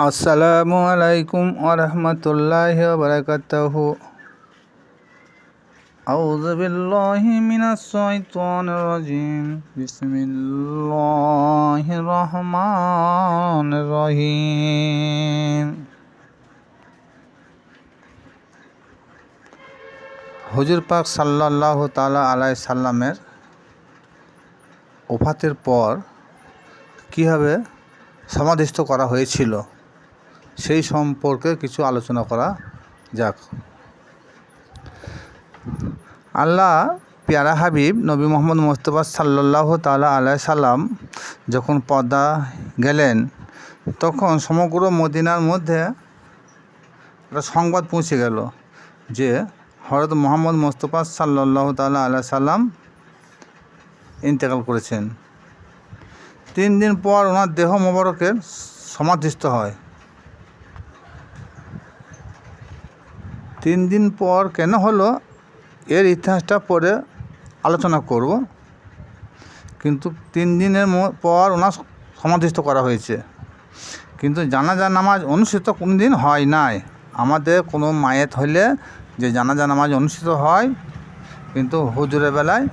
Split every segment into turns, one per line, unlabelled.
আসসালামু আলাইকুম ওরহমতুল্লাহ বরকতহ أعوذ بالله من الشيطان الرجيم بسم الله الرحمن الرحيم হুজুর পাক সাল্লাহ তালা আলাই সাল্লামের ওফাতের পর কীভাবে সমাধিস্থ করা হয়েছিল সেই সম্পর্কে কিছু আলোচনা করা যাক। আল্লাহ পেয়ারা হাবিব নবী মোহাম্মদ মোস্তফা সাল্লাহ তালা আলাই সাল্লাম যখন পদ্মা গেলেন, তখন সমগ্র মদিনার মধ্যে একটা সংবাদ পৌঁছে গেল যে হরত মোহাম্মদ মোস্তফা সাল্লাহ তালা আলাই সাল্লাম ইন্তেকাল করেছেন। তিন দিন পর ওনার দেহ মোবারকের সমাধিস্থ হয়। তিন দিন পর কেন হলো, এর ইতিহাসটা পরে আলোচনা করব। কিন্তু তিন দিনের পর ওনার সমাধিস্থ করা হয়েছে। কিন্তু জানাজা নামাজ অনুষ্ঠিত কোনো দিন হয় নাই। আমাদের কোনো মায়েত হইলে যে জানাজা নামাজ অনুষ্ঠিত হয়, কিন্তু হুজুরের বেলায়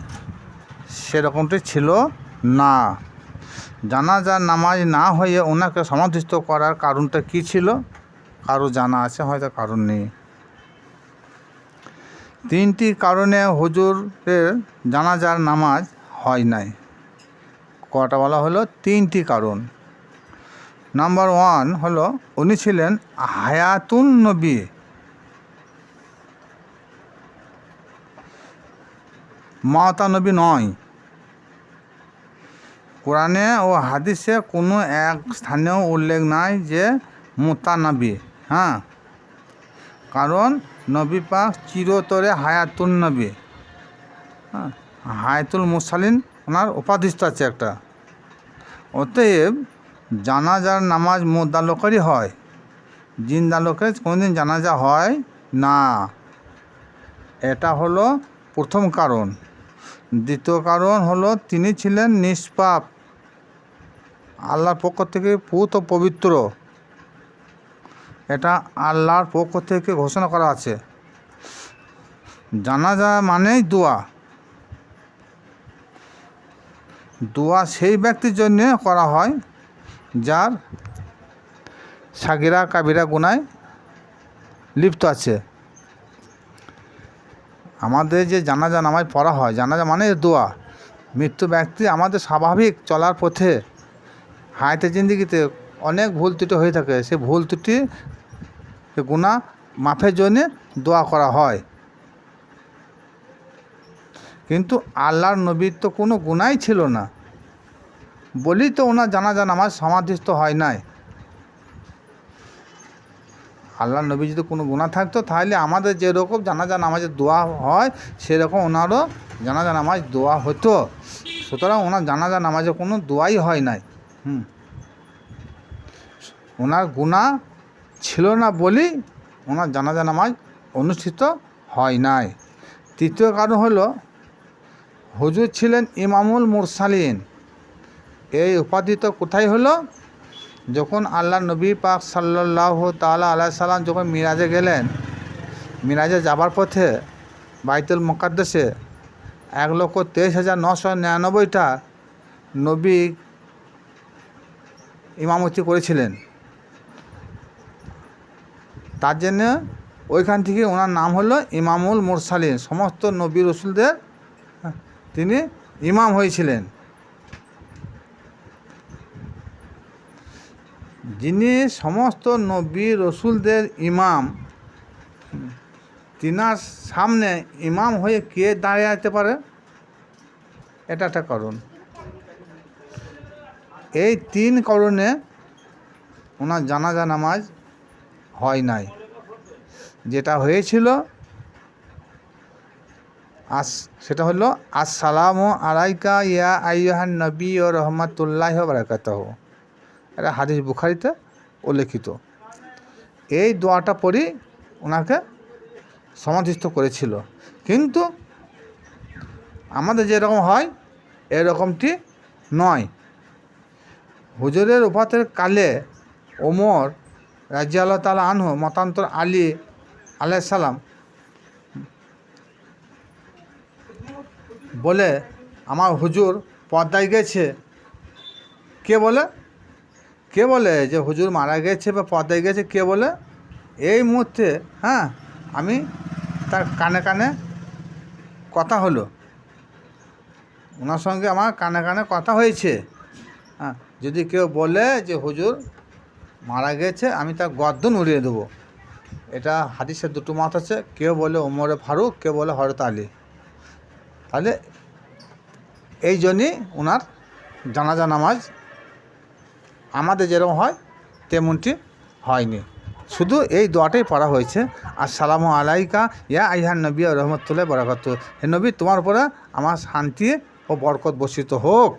সেরকমটি ছিল না। জানাজা নামাজ না হয়ে ওনাকে সমাধিস্থ করার কারণটা কী ছিল? কারও জানা আছে, হয়তো কারণ নেই। তিনটি কারণে হুজুরের জানাজার নামাজ হয় নাই। কটা বলা হলো? তিনটি কারণ। নাম্বার ওয়ান হলো, উনি ছিলেন হায়াতুন নবী। মাতা নবী নয়। কোরআনে ও হাদিসে কোনো এক স্থানেও উল্লেখ নাই যে মুতানবী হ্যাঁ কারণ নবী পাক চিরতরে হায়াতুল নবী। হ্যাঁ হায়াতুল মুসালিন ওনার উপাধিষ্ঠ আছে একটা। অতএব জানাজার নামাজ মোদ্দালোকেরই হয়। জিন্দালোকের কোনোদিন জানাজা হয় না। এটা হলো প্রথম কারণ। দ্বিতীয় কারণ হলো তিনি ছিলেন নিষ্পাপ। আল্লাহর পক্ষ থেকে পুত পবিত্র। এটা আল্লাহর পক্ষ থেকে ঘোষণা করা আছে। জানাজা মানেই দোয়া। দোয়া সেই ব্যক্তির জন্যে করা হয় যার সাগিরা, কাবিরা গুনায় লিপ্ত আছে। আমাদের যে জানাজা নামাজ পড়া হয়, জানাজা মানে দোয়া। মৃত্যু ব্যক্তি আমাদের স্বাভাবিক চলার পথে, হায়াতে জিন্দিগিতে অনেক ভুল ত্রুটি হয়ে থাকে। সে ভুল ত্রুটি গুণা মাফের জন্যে দোয়া করা হয়। কিন্তু আল্লাহর নবীর তো কোনো গুণাই ছিল না। বলি তো ওনার জানাজা নামাজ সমাধিস্থ হয় নাই। আল্লাহ নবী যদি কোনো গুণা থাকতো, তাহলে আমাদের যেরকম জানাজা নামাজের দোয়া হয়, সেরকম ওনারও জানা জানাজা নামাজ দোয়া হতো। সুতরাং ওনার জানা জানাজা নামাজে কোনো দোয়াই হয় নাই। হুম। ওনার গুণা ছিল না বলি ওনার জানাজা নামাজ অনুষ্ঠিত হয় নাই। তৃতীয় কারণ হলো, হুজুর ছিলেন ইমামুল মুরসালিন। এই উপাধি তো কোথায় হলো? যখন আল্লাহ নবী পাক সাল্লাহ তালা আল্লাহ সাল্লাম যখন মিরাজে গেলেন, মিরাজে যাবার পথে বাইতুল মোকাদ্দেশে এক লক্ষ তেইশ হাজার নশো নিরানব্বইটা নবী ইমামতি করেছিলেন। তার জন্য ওইখান থেকে ওনার নাম হলো ইমামুল মুরসালিন। সমস্ত নবী রসুলদের তিনি ইমাম হয়েছিলেন। যিনি সমস্ত নবী রসুলদের ইমাম, তিনার সামনে ইমাম হয়ে কে দাঁড়িয়ে যেতে পারে? এটা একটা করণ এই তিন করণে ওনার জানাজা নামাজ হয় নাই। যেটা হয়েছিল, আস, সেটা হলো, আসসালামু আলাইকা ইয়া আইয়াহান নবী ও রহমতুল্লাহ বারাকাতহ। এটা হাদিস বুখারিতে উল্লেখিত। এই দোয়াটা পড়ি ওনাকে সমাধিস্থ করেছিল। কিন্তু আমাদের যেরকম হয়, এরকমটি নয়। হুজুরের উপাতের কালে ওমর রাজি আল্লাহ তালা আনহু, মতান্তর আলী আলাইসাল্লাম বলে, আমার হুজুর পর্দায় গেছে। কে বলে? কে বলে যে হুজুর মারা গেছে বা পর্দায় গেছে? কে বলে? এই মুহূর্তে হ্যাঁ আমি তার কানে কানে কথা হলো। ওনার সঙ্গে আমার কানে কানে কথা হয়েছে। হ্যাঁ যদি কেউ বলে যে হুজুর মারা গেছে, আমি তার গর্দন উড়িয়ে দেবো। এটা হাদিসের দুটো মত আছে, কেউ বলে ওমরে ফারুক, কেউ বলে হরত আলী। তাহলে এই জন্যই ওনার জানাজা নামাজ আমাদের যেরকম হয়, তেমনটি হয়নি। শুধু এই দোয়াটাই পড়া হয়েছে, আসসালামু আলাইকা, ইয়া আইহান নবী, রহমতুল্লাহ বরাকাত হে নবী, তোমার উপরে আমার শান্তি ও বরকত বর্ষিত হোক।